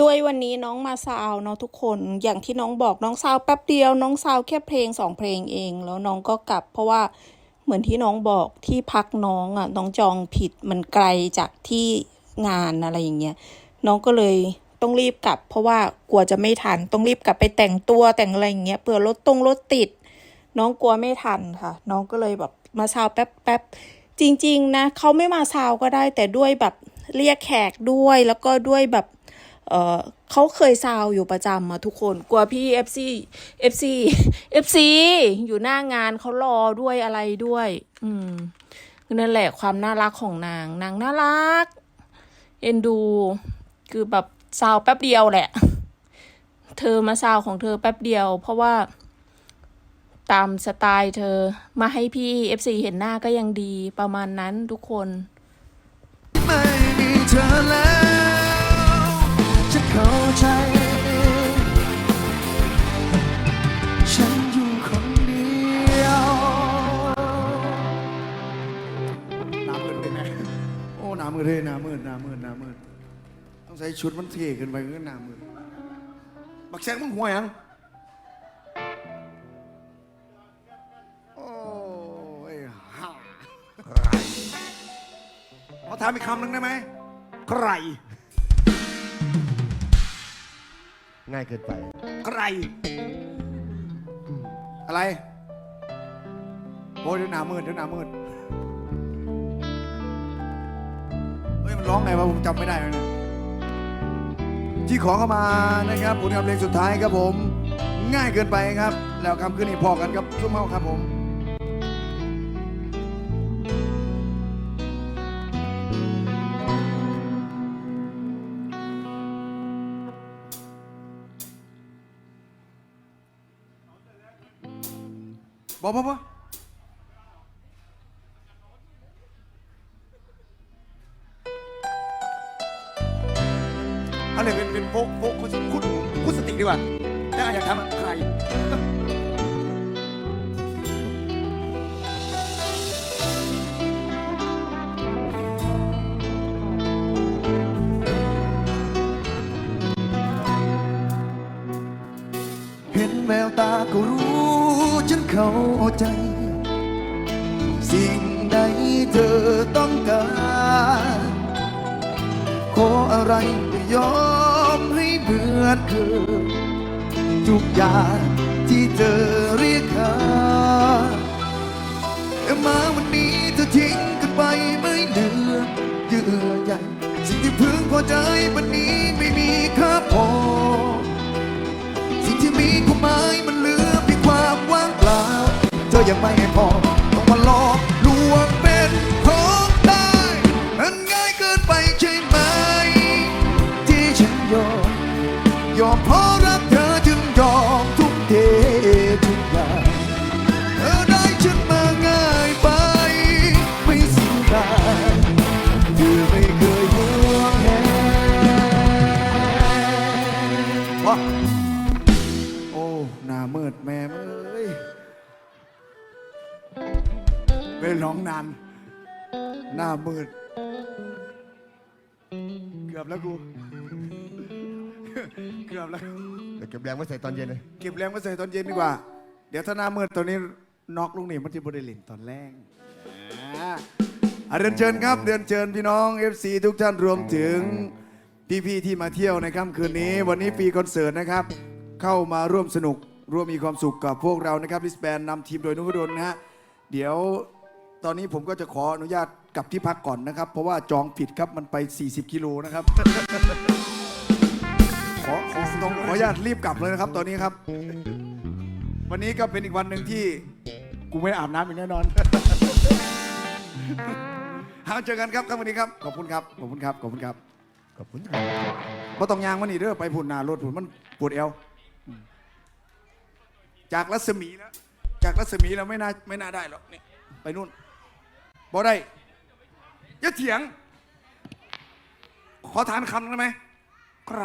ด้วยวันนี้น้องมาซาวเนาะทุกคนอย่างที่น้องบอกน้องซาวแป๊บเดียวน้องซาวแค่เพลงสองเพลงเอง แล้วน้องก็กลับ เพราะว่าเหมือนที่น้องบอกที่พักน้องอะน้องจองผิดมันไกลจากที่งานอะไรอย่างเงี้ยน้องก็เลยต้องรีบกลับ เพราะว่ากลัวจะไม่ทันต้องรีบกลับไปแต่งตัวแต่งอะไรอย่างเงี้ยเผื่อรถตรงรถติด น้องกลัวไม่ทันค่ะ น้องก็เลยแบบมาซาวแป๊บแป๊บจริง ๆ นะเขาไม่มาซาวก็ได้แต่ด้วยแบบเรียกแขกด้วยแล้วก็ด้วยแบบ เออเขาเคยซาวอยู่ประจำอะทุกคนกลัวพี่ FC FC FC อยู่หน้างานเขารอด้วยอะไรด้วย อืมนั่นแหละความน่ารักของนาง นางน่ารัก เอ็นดู คือแบบซาวแป๊บเดียวแหละ เธอมาซาวของเธอแป๊บเดียว เพราะว่าตามสไตล์เธอมาให้พี่ FC เห็นหน้าก็ยังดีประมาณนั้นทุกคน ไม่มีเธอแล้ว มืดเลยหน้ามืดหน้ามืดหน้ามืดต้องใส่ชุดมันเท่เกินไปก็หน้ามืดบักแซงมึงหัวยังโอ้ยฮ่าขอถามอีกคำหนึ่งได้ไหมใคร ง่ายเกินไป ใคร อะไรโอ้ยเดี๋ยวหนามืดเดี๋ยวหนามืด ร้องไงวะผมจำไม่ได้แล้วเนะที่ขอเข้ามานะครับผลงานเพลงสุดท้ายครับผม ง่ายเกินไปครับ แล้วคำขึ้นนี่พอกันครับซุ้มเฮาครับผมบอกบอกบ เอาเลยเป็นเป็นโฟกโฟกคุณคุณคุณสติดีกว่าแล้วอยากทำอะใครเห็นแววตาก็รู้ฉันเข้าใจ สิ่งใดเธอต้องการ ขออะไรก็ยอมให้เหมือนเคยทุกอย่างที่เธอเรียกหาแต่มาวันนี้เธอทิ้งกันไปไม่เหลือเยื่อใยสิ่งที่พึงพอใจวันนี้ไม่มีค่าพอ สิ่งที่มีความหมายมันเหลือเพียงความว่างเปล่า เธอยังไม่พอ หน้ามืดแม่เอ้ยไม่ร้องนานหน้ามืด เกือบแล้วกู เกือบแล้ว เดี๋ยวเก็บแรงไว้ใส่ตอนเย็นเลยเก็บแรงไว้ใส่ตอนเย็นดีกว่า เดี๋ยวถ้าหน้ามืดตอนนี้น็อกลุงนี่มันจะบริลินตอนแรกอ่าอะเรียนเชิญครับเรียนเชิญพี่น้อง FC ทุกท่านรวมถึงพี่ๆที่มาเที่ยวในค่ำคืนนี้ วันนี้ปีคอนเสิร์ตนะครับ เข้ามาร่วมสนุกร่วมมีความสุขกับพวกเรานะครับลิสแบนนำทีมโดยนุพดลนะฮะเดี๋ยวตอนนี้ผมก็จะขออนุญาตกลับที่พักก่อนนะครับ เพราะว่าจองผิดครับมันไป 40 กิโลนะครับ ขอขอต้องขออนุญาตรีบกลับเลยนะครับ ตอนนี้ครับ วันนี้ก็เป็นอีกวันหนึ่งที่กูไม่อาบน้ำอีกแน่นอน หาเจอกันครับครับวันนี้ครับ ขอบคุณครับ ขอบคุณครับ ขอบคุณครับ ขอบคุณครับเพราะต้องยางมันนี่เด้อไปผุนหนารถผุนมันปวดเอว จากรัศมีแล้วจากรัศมีแล้วไม่น่าไม่น่าได้หรอกนี่ไปนู่นบ่ได้อย่าเถียง ขอทานคำได้ไหมใคร